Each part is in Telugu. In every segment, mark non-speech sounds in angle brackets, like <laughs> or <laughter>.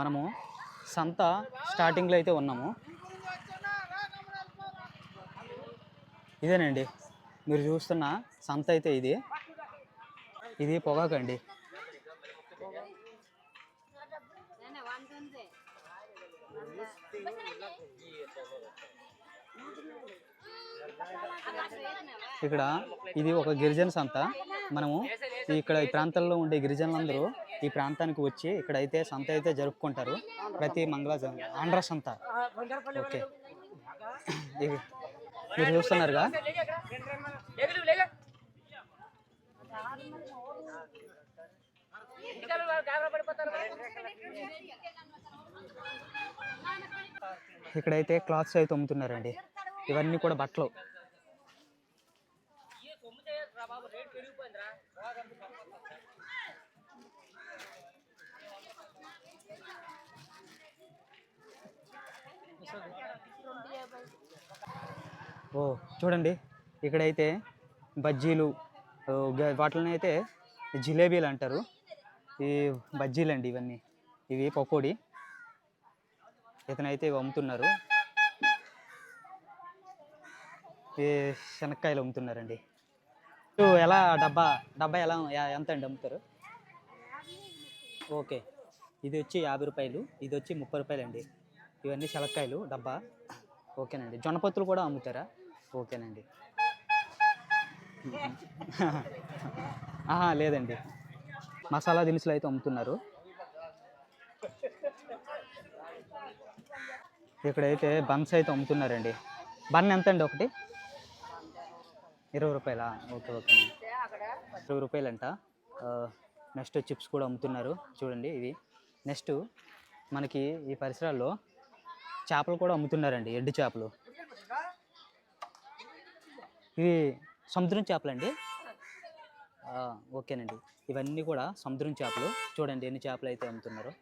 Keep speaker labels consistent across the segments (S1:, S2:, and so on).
S1: మనము సంత స్టార్టింగ్లో అయితే ఉన్నాము. ఇదేనండి. మీరు చూస్తున్న సంత అయితే ఇది. ఇది పొగాకండి ఇక్కడ ఇది ఒక గిరిజన సంత. మనము ఇక్కడ ఈ ప్రాంతాల్లో ఉండే గిరిజనులందరూ ఈ ప్రాంతానికి వచ్చి ఇక్కడైతే సంత అయితే జరుపుకుంటారు. ప్రతి మంగళ ఆంధ్ర సంత. ఓకే. మీరు చూస్తున్నారుగా? ఇక్కడైతే క్లాత్స్ అయితే అమ్ముతున్నారండి. ఇవన్నీ కూడా బట్టలు. ఓ చూడండి. ఇక్కడైతే బజ్జీలు వాటిని అయితే జిలేబీలు అంటారు. ఈ బజ్జీలు అండి ఇవన్నీ. ఇవి పకోడీ. ఇతనైతే ఇవి అమ్ముతున్నారు. ఈ శనక్కాయలు అమ్ముతున్నారండి. ఎలా డబ్బా డబ్బా ఎలా ఎంత అండి అమ్ముతారు? ఓకే. ఇది వచ్చి యాభై రూపాయలు ఇది వచ్చి ముప్పై రూపాయలు అండి ఇవన్నీ శనక్కాయలు డబ్బా. ఓకేనండి. జొన్నపత్తులు కూడా అమ్ముతారా? ఓకేనండి. <laughs> ఆహా లేదండి. మసాలా దినుసులు అయితే అమ్ముతున్నారు. ఇక్కడైతే బన్స్ అయితే అమ్ముతున్నారండి. బన్ ఎంత అండి ఒకటి? ఇరవై రూపాయలా? Okay okay. ఇరవై రూపాయలంట. నెక్స్ట్ చిప్స్ కూడా అమ్ముతున్నారు. చూడండి ఇవి. నెక్స్ట్ మనకి ఈ పరిసరాల్లో చేపలు కూడా అమ్ముతున్నారండి ఎండు చేపలు. ఇవి సముద్రం చేపలండి. ఓకేనండి. ఇవన్నీ కూడా సముద్రం చేపలు. చూడండి ఎన్ని చేపలు అయితే అమ్ముతున్నారు.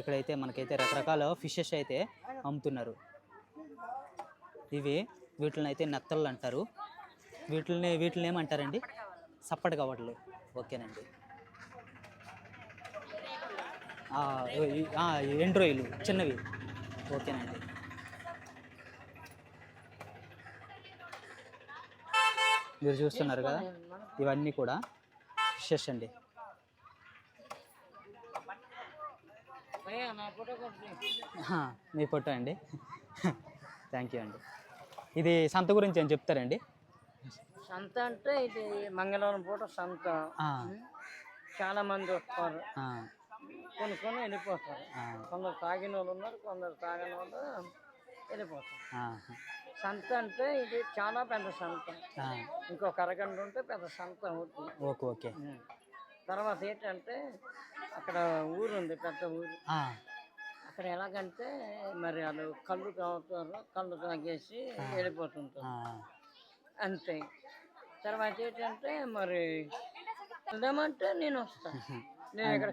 S1: ఇక్కడైతే మనకైతే రకరకాల ఫిషెస్ అయితే అమ్ముతున్నారు. ఇవి వీటిని అయితే నెత్తళ్ళు అంటారు. వీటిని వీటిని ఏమంటారండి? సప్పటి కవట్లు ఓకేనండి. ఆ, ఈ- ఆ, ఈ ఎండు రొయ్యలు చిన్నవి. ఓకేనండి మీరు చూస్తున్నారు కదా ఇవన్నీ కూడా ఫిషెస్ అండి. మీ ఫోటో అండి. థ్యాంక్ యూ అండి. ఇది సంత గురించి ఏం చెప్తారండి?
S2: సంత అంటే ఇది మంగళవారం పూట సంత. చాలా మంది వస్తారు. కొనుక్కొని వెళ్ళిపోతారు. కొందరు తాగిన వాళ్ళు ఉన్నారు కొందరు తాగిన వాళ్ళు వెళ్ళిపోతారు. సంత అంటే ఇది చాలా పెద్ద సంత. ఇంకొక అరగంట ఉంటే పెద్ద సంత అవుతుంది.
S1: Okay okay.
S2: తర్వాత ఏంటంటే అక్కడ ఊరు ఉంది పెద్ద ఊరు. అక్కడ ఎలాగంటే మరి వాళ్ళు కళ్ళు తాగుతారు కళ్ళు తాగేసి వెళ్ళిపోతుంటారు. అంతే. తర్వాత ఏంటంటే మరి వెళ్దామంటే నేను వస్తాను. నేను ఇక్కడ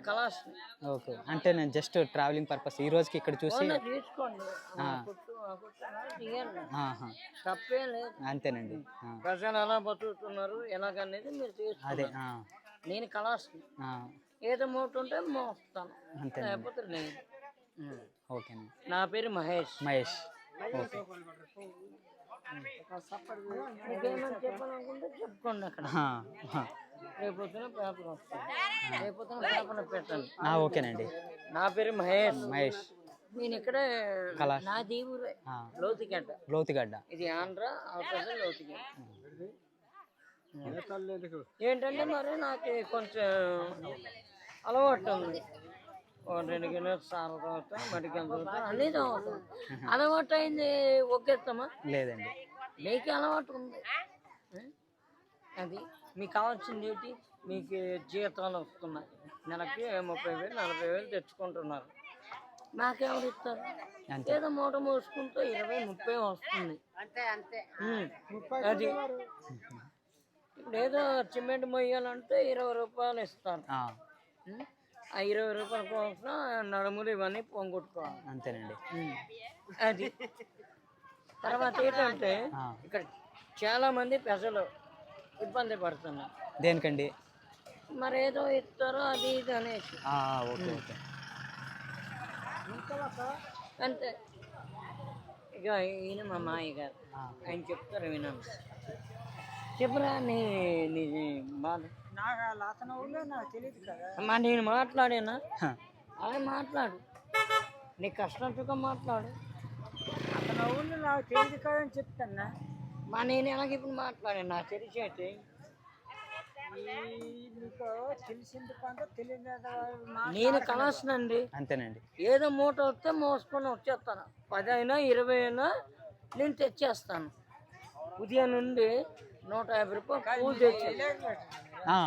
S1: ఓకే. అంటే నేను జస్ట్ ట్రావెలింగ్ పర్పస్ ఈ రోజుకి ఇక్కడ చూసి
S2: తీసుకోండి. తప్పే లేదు.
S1: అంతేనండి.
S2: ప్రజలు ఎలా బతుకుతున్నారు ఎలాగనేది మీరు
S1: అదే
S2: నేను ఏదో మోటు ఉంటే మోస్తాను.
S1: అంతేనండి.
S2: లేకపోతే లేదు ఉం.
S1: ఓకేనండి.
S2: నా పేరు మహేష్.
S1: మహేష్. ఓకే.
S2: చెప్పాలనుకుంటే చెప్పుకోండి అక్కడ. రేపొద్దున పేపర్ రేపొద్దున పేపర్ పెట్టండి
S1: ఆ, ఓకేనండి.
S2: నా పేరు మహేష్.
S1: మహేష్.
S2: నేను ఇక్కడే. నా దీవురే
S1: ఆ,
S2: లోతుగడ్డ.
S1: లోతుగడ్డ.
S2: ఇది ఆంధ్ర లోతుగడ్డ. ఏంటంటే మరి నాకు కొంచెం అలవాటు ఉంది. ఓ రెండు గిన్నెలు సార తాగుతా తాగుతా అన్నీ తాగుతాం అలవాటు అయింది ఒకేస్తామా
S1: లేదండి.
S2: మీకు అలవాటు ఉంది? అది. మీకు కావాల్సింది ఏంటి మీకు జీతాలు వస్తున్నాయి నెలకి ముప్పై వేలు నలభై వేలు తెచ్చుకుంటున్నారు. నాకెవరు ఇస్తారు? ఏదో మూట మోసుకుంటే ఇరవై ముప్పై వస్తుంది. అది. ఇప్పుడు ఏదో సిమెంట్ మొయ్యాలంటే ఇరవై రూపాయలు ఇస్తారు.
S1: ఆ,
S2: ఇరవై రూపాయల కోసం నడుములు ఇవన్నీ పొంగొట్టుకోవాలి.
S1: అంతేనండి.
S2: అది. తర్వాత ఏంటంటే ఇక్కడ చాలా మంది ప్రజలు ఇబ్బంది పడుతున్నారు
S1: దేనికండి?
S2: మరి ఏదో ఇస్తారో అది ఇది అనేసి.
S1: ఆ, ఓకే ఓకే.
S2: అంతే. ఇక ఈయన మా మాయ గారు. ఆయన చెప్తారు విన్నాను చెప్పురా నీ నీ బాధ.
S3: నాకు అతను ఊళ్ళో నాకు తెలియదు కదా.
S2: అమ్మా నేను మాట్లాడేనా? ఆయన మాట్లాడు. నీ కష్టం సుఖం మాట్లాడు.
S3: అతను ఊళ్ళో నాకు తెలియదు కదా అని చెప్తాను?
S2: మా నేను ఎలాగ ఇప్పుడు మాట్లాడాను? నా తెలిసేటి
S3: నీకు తెలిసింది కొంత తెలియదు
S2: నేను కలసనండి
S1: అంతేనండి.
S2: ఏదో మూట వస్తే మోసుకొని వచ్చేస్తాను. పది అయినా ఇరవై అయినా నేను తెచ్చేస్తాను. ఉదయం నుండి నూట యాభై రూపాయలు పూజ తెచ్చి
S1: ఆ,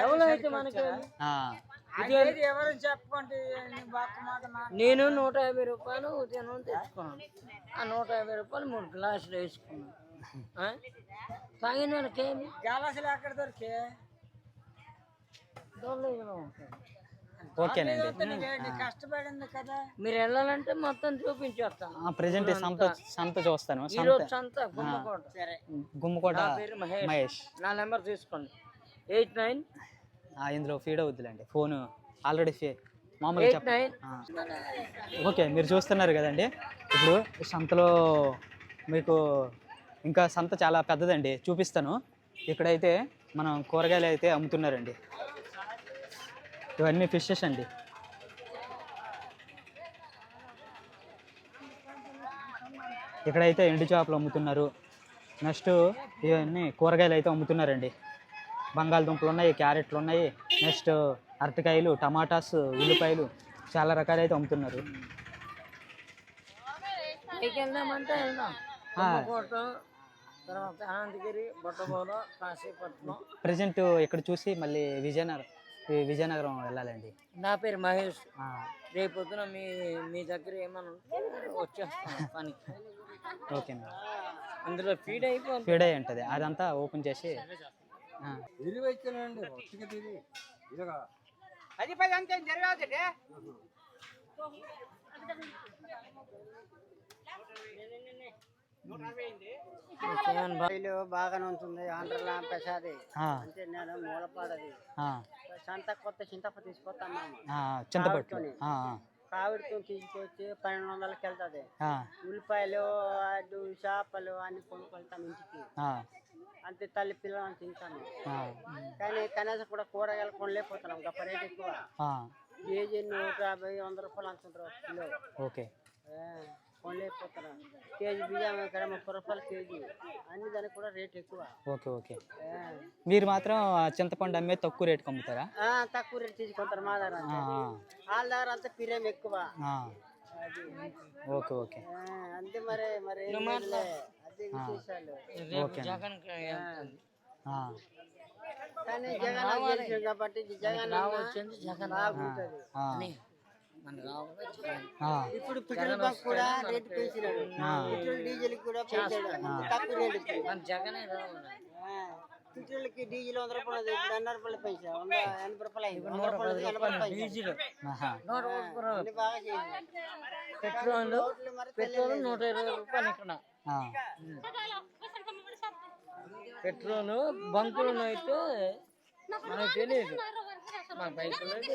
S2: ఎవరైతే మనకి నేను నూట యాభై రూపాయలు ఉదయం తెచ్చుకున్నాను. ఆ నూట యాభై రూపాయలు మూడు గ్లాసులు వేసుకున్నాను? తాగిన వాళ్ళకేమి
S3: గాలాసులు ఎక్కడ దొరికే
S1: ఓకేనండి.
S3: కష్టపడింది కదా.
S2: మీరు వెళ్ళాలంటే మొత్తం చూపించేస్తాను
S1: ప్రజెంట్ సంత సంత చూస్తాను.
S2: ఈరోజు
S1: సంత.
S2: సంత గుమ్మకోట. సరే.
S1: గుమ్మకోట
S2: మహేష్. నా నెంబర్ తీసుకోండి. ఎయిట్ నైన్
S1: ఇందులో ఫీడ్ అవుద్దిలేండి. ఫోన్ ఆల్రెడీ ఫీ మామూలుగా
S2: ఎయిట్
S1: చెప్ప
S2: నైన్
S1: ఆ. ఓకే మీరు చూస్తున్నారు కదండి. ఇప్పుడు సంతలో మీకు ఇంకా సంత చాలా పెద్దదండి. చూపిస్తాను. ఇక్కడైతే మనం కూరగాయలు అయితే అమ్ముతున్నారండి. ఇవన్నీ ఫిషెస్ అండి. ఇక్కడైతే ఎండు చేపలు అమ్ముతున్నారు. నెక్స్ట్ ఇవన్నీ కూరగాయలు అయితే అమ్ముతున్నారండి. బంగాళదుంపలు ఉన్నాయి క్యారెట్లు ఉన్నాయి నెక్స్ట్ అరటికాయలు టమాటాస్ ఉల్లిపాయలు చాలా రకాలు అయితే అమ్ముతున్నారు ప్రజెంట్ ఇక్కడ చూసి మళ్ళీ విజయనగరం విజయనగరం వెళ్ళాలండి.
S2: నా పేరు మహేష్.
S1: ఆ,
S2: రేపు పొద్దున మీ మీ దగ్గర ఏమైనా ఉంటే వచ్చేస్తాను పనికి
S1: ఓకేనండి
S2: అందులో ఫీడ్ అయిపోతుంది.
S1: ఫీడ్ అయి ఉంటుంది. అదంతా ఓపెన్ చేసి ఆ,
S3: అది పది అంతే జరగాలి
S2: బయలు బాగానే ఉంటుంది ఆంధ్రలా ప్రసాది. అంటే నేను మూలపాడది.
S1: ఆ,
S2: సంత కొత్త చింతప తీసుకొస్తాను
S1: ఆ, చింతపట్టు. ఆ,
S2: కావిడితో తీసుకొచ్చి పన్నెండు వందలకి వెళ్తుంది.
S1: ఆ,
S2: ఉల్లిపాయలు అడ్డు చేపలు అన్ని కొనుక్కెళ్తాను ఇంటికి.
S1: ఆ,
S2: అంతే తల్లి పిల్లలను తింటాను కానీ కనీసం కూడా కూరగాయలు కొనలేకపోతున్నాం. గొప్ప రేట్ ఎక్కువ. కేజీ నూట యాభై వంద రూపాయలు అంటుంటారు కిలో.
S1: ఓకే.
S2: కొనలేకపోతున్నాం. కేజీ బియ్యం ఇక్కడ ముప్పై రూపాయలు కేజీ. అన్ని దానికి కూడా రేట్ ఎక్కువ.
S1: Okay okay. మీరు మాత్రం చింతపండు అమ్మే తక్కువ రేటుకి అమ్ముతారా?
S2: ఆ, తక్కువ రేట్ తీసుకుంటారు మా దగ్గర. వాళ్ళ దగ్గర అంతా పిరేం ఎక్కువ.
S1: Okay okay.
S2: అంతే మరి మరి
S1: ఓకే
S2: జగన్ గెలిచింది కాబట్టి జగన్ వచ్చింది జగన్ ఇప్పుడు పెట్రోల్ బంక్ కూడా రేటు పెంచినాడు. పెట్రోల్ డీజిల్ కూడా పెంచాడు. తక్కువ రేటు పెట్రోల్కి డీజిల్ వంద రూపాయలు ఇప్పుడు ఎనభై రూపాయలు పెంచాడు. వంద ఎనభై రూపాయలు వంద ఎనభై బాగా పెట్రోల్ పెట్రోల్ నూట ఇరవై రూపాయలు ఇక్కడ. పెట్రోల్ బంకులు అయితే మనకు తెలియదు మన పైసలు అయితే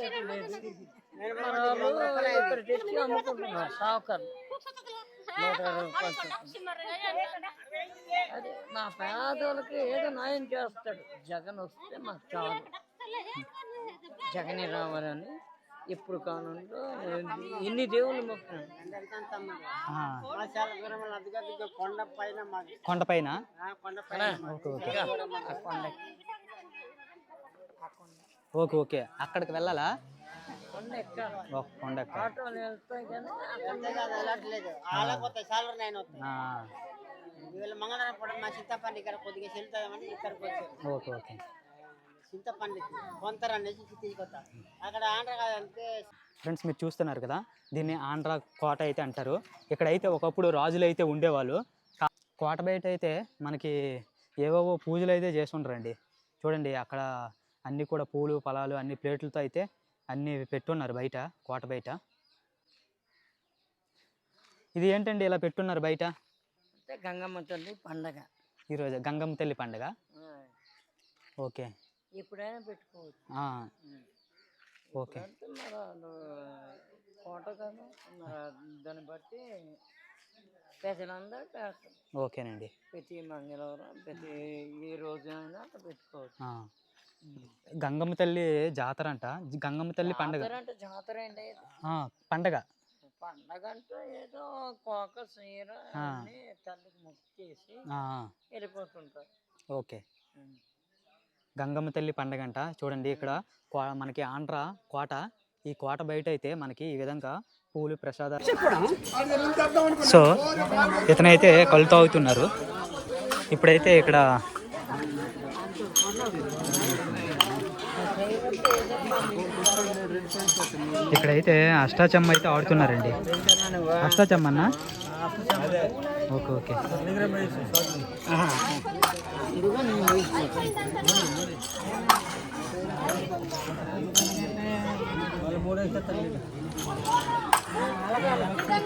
S2: ఇక్కడ తెచ్చి అమ్ముకుంటున్నారు సావుకారు నూట అదే మా పేదోళ్ళకి ఏదో న్యాయం చేస్తాడు. జగన్ వస్తే మాకు చాలు. జగనే రావాలని ఇప్పుడు కానుండో ఎన్ని దేవుళ్ళు మొక్కున్నాం
S1: ఆ.
S2: చాలా దూరం కొండ పైన మాకు
S1: కొండపైన.
S2: కొండ పైన
S1: ఓకే. ఓకే
S2: కొండకి
S1: ఓకే ఓకే. అక్కడికి వెళ్ళాలా?
S2: కొండ వీళ్ళ మంగళవారం కూడా మా చింతపండు ఇక్కడ కొద్దిగా వెళ్తామని ఇక్కడికి వచ్చారు.
S1: Okay okay.
S2: చింతపండు కొంతర అనేసి తీసుకొస్తా. అక్కడ ఆంధ్ర అంటే
S1: ఫ్రెండ్స్ మీరు చూస్తున్నారు కదా దీన్ని ఆంధ్ర కోట అయితే అంటారు. ఇక్కడైతే ఒకప్పుడు రాజులు అయితే ఉండేవాళ్ళు కోట బయట అయితే మనకి ఏవేవో పూజలు అయితే చేస్తుంటారండి. చూడండి అక్కడ అన్నీ కూడా పూలు ఫలాలు అన్ని ప్లేట్లతో అయితే అన్నీ పెట్టున్నారు బయట కోట బయట. ఇది ఏంటండి ఇలా పెట్టున్నారు బయట?
S2: అంటే గంగమ్మ తల్లి పండగ.
S1: ఈరోజు గంగమ్మ తల్లి పండుగ? ఓకే.
S2: ఎప్పుడైనా పెట్టుకోవచ్చు.
S1: ఓకే.
S2: మరి కోట కదా మరి దాన్ని బట్టి ప్రజలందరూ పెడతారు
S1: ఓకేనండి.
S2: ప్రతి మంగళవారం ప్రతి ఏ రోజు అయినా అట్లా పెట్టుకోవచ్చు.
S1: గంగమ్మ తల్లి జాతర అంట. గంగమ్మ తల్లి పండగ.
S2: జాతర అంటే జాతర అండి
S1: పండగ.
S2: పండగ అంటే ఏదో కోక. అని తల్లికి మొక్కేసి
S1: ఆ,
S2: వెళ్ళిపోతుంటారు.
S1: ఓకే. గంగమ్మ తల్లి పండగ అంట చూడండి ఇక్కడ కో- మనకి ఆంధ్ర కోట ఈ కోట బయట అయితే మనకి ఈ విధంగా పూలు ప్రసాదాలు సో ఇతనైతే కళ్ళు తాగుతున్నారు. ఇప్పుడైతే ఇక్కడ ఇక్కడైతే అష్టాచమ్మ అయితే ఆడుతున్నారండి. అష్టాచమ్మ అన్న? Okay okay.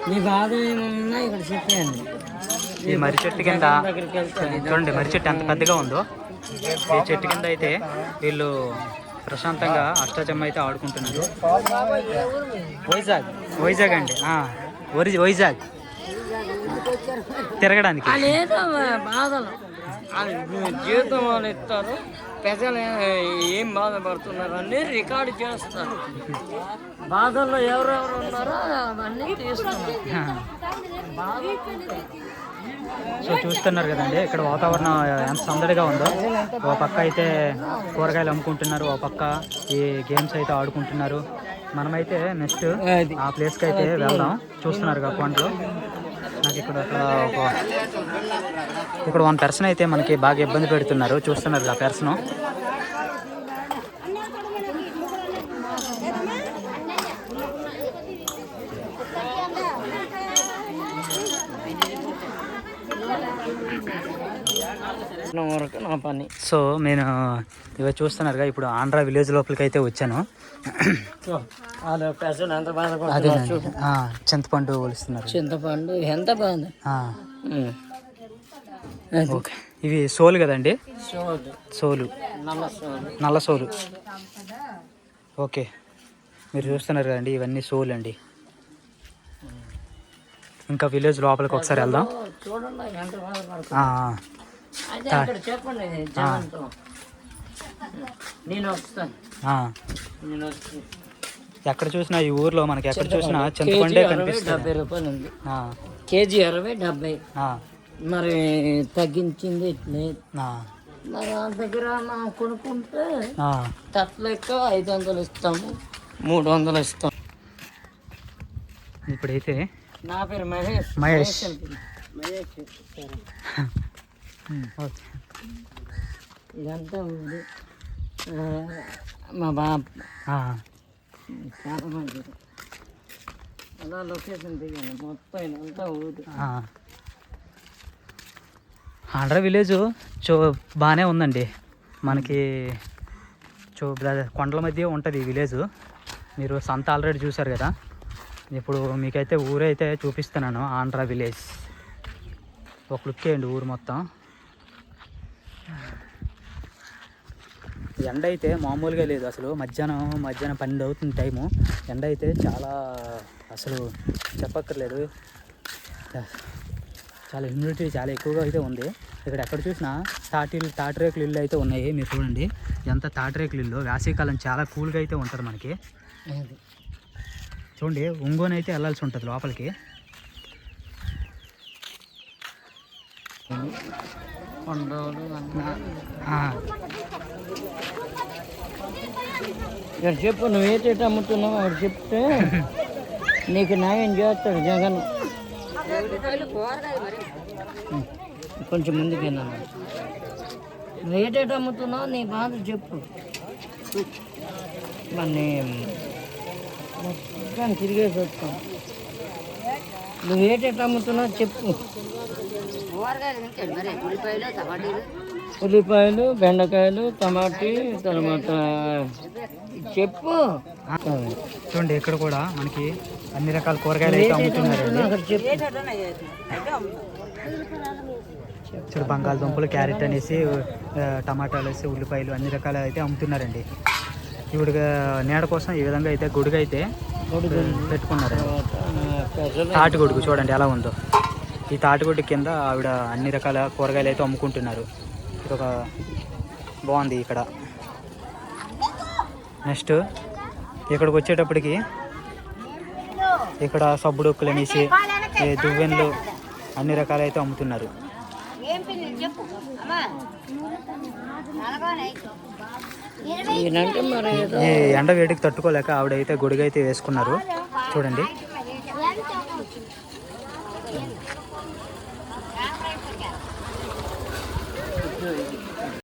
S2: మీ బాధ ఏమన్నా ఇక్కడ చెప్పండి
S1: ఈ మర్రి చెట్టు కింద చూడండి మర్రి చెట్టు ఎంత పెద్దగా ఉందో. ఈ చెట్టు కింద అయితే వీళ్ళు ప్రశాంతంగా అష్టాచమ్మ అయితే ఆడుకుంటున్నారు. వైజాగ్. వైజాగ్ అండి ఒరి వైజాగ్. తిరగడానికి?
S2: లేదు బాధలు. వాళ్ళు ఇస్తారు. ప్రజలు ఏం బాధపడుతున్నారు అన్నీ రికార్డు చేస్తారు. బాధల్లో ఎవరెవరు ఉన్నారో అవన్నీ తీస్తున్నారు.
S1: సో చూస్తున్నారు కదండి ఇక్కడ వాతావరణం ఎంత సందడిగా ఉందో. ఓ పక్క అయితే కూరగాయలు అమ్ముకుంటున్నారు ఓ పక్క ఈ గేమ్స్ అయితే ఆడుకుంటున్నారు. మనమైతే నెక్స్ట్ ఆ ప్లేస్కి అయితే వెళ్దాం. చూస్తున్నారు కదా కొండలు. మనకి ఇక్కడ ఒక- ఇక్కడ వన్ పర్సన్ అయితే మనకి బాగా ఇబ్బంది పెడుతున్నారు. చూస్తున్నారు ఆ పర్సన్
S2: వరకు నా పని.
S1: సో నేను ఇవి చూస్తున్నారుగా ఇప్పుడు ఆంధ్ర విలేజ్ లోపలికి అయితే వచ్చాను చింతపండు ఒలుస్తున్నారు
S2: చింతపండు ఎంత బాగుంది?
S1: ఓకే. ఇవి సోలు కదండి? సోలు.
S2: నల్ల
S1: సోలు. ఓకే. మీరు చూస్తున్నారు కదండి ఇవన్నీ సోలు అండి. ఇంకా విలేజ్ లోపలికి ఒకసారి వెళ్దాం. ఆ,
S2: అయితే అక్కడ చెప్పండి నేను వస్తాను.
S1: ఆ.
S2: నేను
S1: ఎక్కడ చూసినా ఈ ఊర్లో మనకి ఎక్కడ చూసినా చింతపండే కనిపిస్తుంది.
S2: డెబ్బై రూపాయలు ఉంది.
S1: ఆ,
S2: కేజీ అరవై డెబ్బై.
S1: ఆ,
S2: మరి తగ్గించింది ఇట్లే
S1: ఆ,
S2: మరి వాళ్ళ దగ్గర మనం కొనుక్కుంటే
S1: ఆ.
S2: తట్లెక్క ఐదు వందలు ఇస్తాము మూడు వందలు ఇస్తాం
S1: ఇప్పుడైతే
S2: నా పేరు మహేష్.
S1: మహేష్.
S2: మహేష్. <laughs> ఇదంతా ఆ, మా బాబు
S1: ఆ,
S2: చాలా మంచిది అలా లొకేషన్ దిగాను. మొత్తం ఇదంతా ఊరు.
S1: ఆంధ్ర విలేజ్ చో బాగానే ఉందండి. మనకి చో కొండల మధ్య ఉంటుంది ఈ విలేజ్. మీరు సంత ఆల్రెడీ చూసారు కదా. ఇప్పుడు మీకైతే ఊరైతే చూపిస్తున్నాను ఆంధ్ర విలేజ్. ఒక లుక్ వేయండి ఊరు మొత్తం. ఎండ అయితే మామూలుగా లేదు. అసలు మధ్యాహ్నం మధ్యాహ్నం పన్నెండు అవుతుంది టైము. ఎండ అయితే చాలా అసలు చెప్పక్కర్లేదు. చాలా హ్యూమిడిటీ చాలా ఎక్కువగా అయితే ఉంది. ఇక్కడ ఎక్కడ చూసినా తాటి తాటిరేకులు ఇల్లు అయితే ఉన్నాయి. మీరు చూడండి. ఎంత తాటిరేకులు ఇల్లు వేసవికాలం చాలా కూల్గా అయితే ఉంటుంది మనకి. చూడండి ఒంగోని అయితే వెళ్ళాల్సి ఉంటుంది లోపలికి.
S2: ఇక్కడ చెప్పు నువ్వు ఏ అమ్ముతున్నావు అక్కడ చెప్తే నీకు న్యాయం చేస్తాడు జగన్. కొంచెం ముందుకు నువ్వు ఏ అమ్ముతున్నావు నీ బాధ చెప్పు. మరి మొత్తం తిరిగేసి వస్తాం. నువ్వు ఏ అమ్ముతున్నావు చెప్పు. ఉల్లిపాయలు బెండకాయలు టమాటీ తర్వాత చెప్పు.
S1: చూడండి ఇక్కడ కూడా మనకి అన్ని రకాల కూరగాయలు అయితే
S2: చెప్పు.
S1: చూడు బంగాళదుంపలు క్యారెట్ అనేసి టమాటాలు వేసి ఉల్లిపాయలు అన్ని రకాలు అయితే అమ్ముతున్నారండి. ఇప్పుడు నీడ కోసం ఈ విధంగా అయితే గొడుగు అయితే పెట్టుకున్నారండి.
S2: పెసలు.
S1: తాటి గొడుగు చూడండి ఎలా ఉందో. ఈ తాటి గొడుగు కింద ఆవిడ అన్ని రకాల కూరగాయలు అయితే అమ్ముకుంటున్నారు. ఒక బాగుంది ఇక్కడ. నెక్స్ట్ ఇక్కడికి వచ్చేటప్పటికి ఇక్కడ సబ్బు డొక్కులు అనేసి ఈ దువ్వెన్లు అన్ని రకాలు అయితే అమ్ముతున్నారు ఎండ వేడికి తట్టుకోలేక ఆవిడైతే గొడుగు అయితే వేసుకున్నారు. చూడండి.